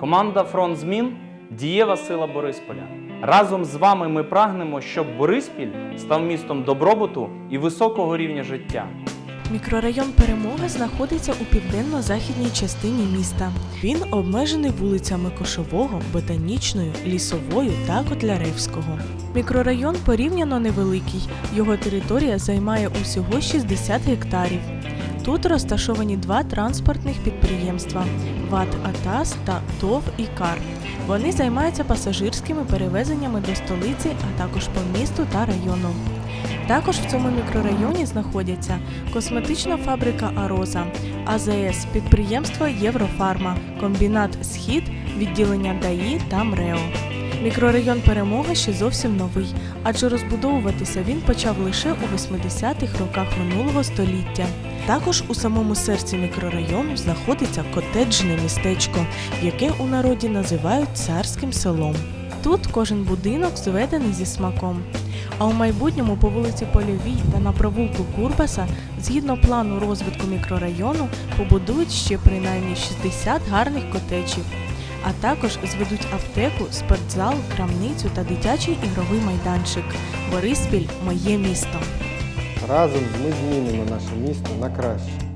Команда Фронт Змін дієва сила Борисполя. Разом з вами ми прагнемо, щоб Бориспіль став містом добробуту і високого рівня життя. Мікрорайон Перемога знаходиться у південно-західній частині міста. Він обмежений вулицями Кошового, Ботанічною, Лісовою та Котляревського. Мікрорайон порівняно невеликий. Його територія займає усього 60 гектарів. Тут розташовані два транспортних підприємства ВАТ АТАС та ТОВ «Ікар». Вони займаються пасажирськими перевезеннями до столиці, а також по місту та району. Також в цьому мікрорайоні знаходяться косметична фабрика Ароза, АЗС, підприємство Єврофарма, комбінат Схід, відділення ДАІ та МРЕО. Мікрорайон Перемога ще зовсім новий, адже розбудовуватися він почав лише у 80-х роках минулого століття. Також у самому серці мікрорайону знаходиться котеджне містечко, яке у народі називають царським селом. Тут кожен будинок зведений зі смаком. А у майбутньому по вулиці Польовій та на провулку Курбаса, згідно плану розвитку мікрорайону, побудують ще принаймні 60 гарних котечів. А також зведуть аптеку, спортзал, крамницю та дитячий ігровий майданчик. Бориспіль моє місто. Разом ми змінимо наше місто на краще.